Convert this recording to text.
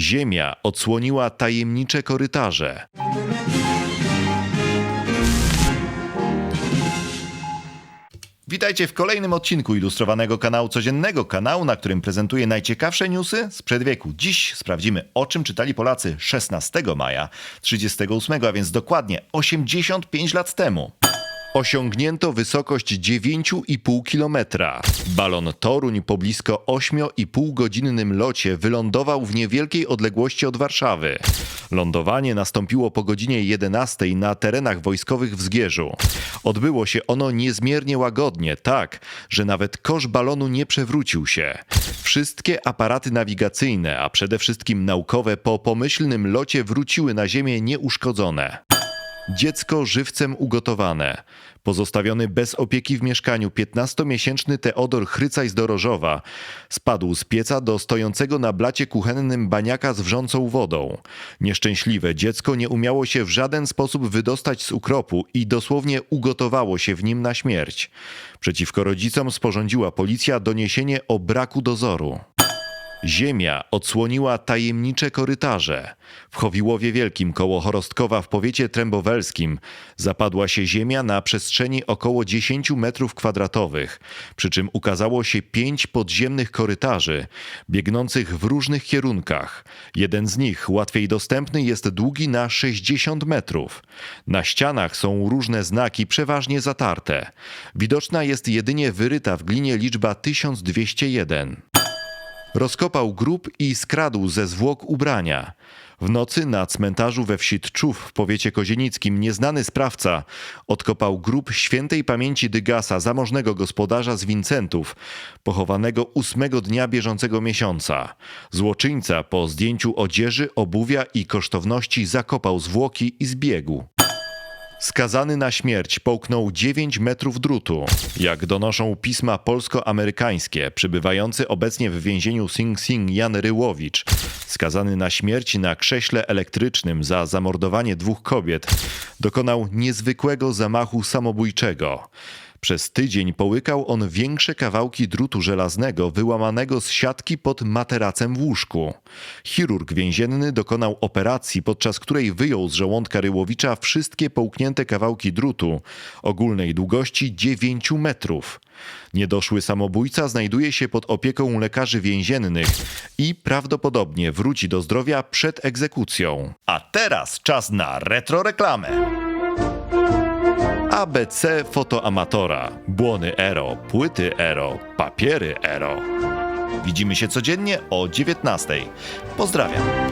Ziemia odsłoniła tajemnicze korytarze. Witajcie w kolejnym odcinku ilustrowanego kanału codziennego, kanału, na którym prezentuję najciekawsze newsy sprzed wieku. Dziś sprawdzimy, o czym czytali Polacy 16 maja 38, a więc dokładnie 85 lat temu. Osiągnięto wysokość 9,5 kilometra. Balon Toruń po blisko 8,5 godzinnym locie wylądował w niewielkiej odległości od Warszawy. Lądowanie nastąpiło po godzinie 11 na terenach wojskowych w Zgierzu. Odbyło się ono niezmiernie łagodnie, tak, że nawet kosz balonu nie przewrócił się. Wszystkie aparaty nawigacyjne, a przede wszystkim naukowe po pomyślnym locie wróciły na Ziemię nieuszkodzone. Dziecko żywcem ugotowane. Pozostawiony bez opieki w mieszkaniu 15-miesięczny Teodor Chrycaj z Dorożowa spadł z pieca do stojącego na blacie kuchennym baniaka z wrzącą wodą. Nieszczęśliwe dziecko nie umiało się w żaden sposób wydostać z ukropu i dosłownie ugotowało się w nim na śmierć. Przeciwko rodzicom sporządziła policja doniesienie o braku dozoru. Ziemia odsłoniła tajemnicze korytarze. W Chowiłowie Wielkim koło Chorostkowa w powiecie trębowelskim zapadła się ziemia na przestrzeni około 10 metrów kwadratowych, przy czym ukazało się pięć podziemnych korytarzy, biegnących w różnych kierunkach. Jeden z nich, łatwiej dostępny, jest długi na 60 metrów. Na ścianach są różne znaki, przeważnie zatarte. Widoczna jest jedynie wyryta w glinie liczba 1201. Rozkopał grób i skradł ze zwłok ubrania. W nocy na cmentarzu we wsi Tczów w powiecie kozienickim nieznany sprawca odkopał grób świętej pamięci Dygasa, zamożnego gospodarza z Wincentów, pochowanego ósmego dnia bieżącego miesiąca. Złoczyńca po zdjęciu odzieży, obuwia i kosztowności zakopał zwłoki i zbiegł. Skazany na śmierć połknął 9 metrów drutu. Jak donoszą pisma polsko-amerykańskie, przybywający obecnie w więzieniu Sing Sing Jan Ryłowicz, skazany na śmierć na krześle elektrycznym za zamordowanie dwóch kobiet, dokonał niezwykłego zamachu samobójczego. Przez tydzień połykał on większe kawałki drutu żelaznego wyłamanego z siatki pod materacem w łóżku. Chirurg więzienny dokonał operacji, podczas której wyjął z żołądka Ryłowicza wszystkie połknięte kawałki drutu ogólnej długości 9 metrów. Niedoszły samobójca znajduje się pod opieką lekarzy więziennych i prawdopodobnie wróci do zdrowia przed egzekucją. A teraz czas na retroreklamę. ABC fotoamatora, błony Ero, płyty Ero, papiery Ero. Widzimy się codziennie o 19. Pozdrawiam.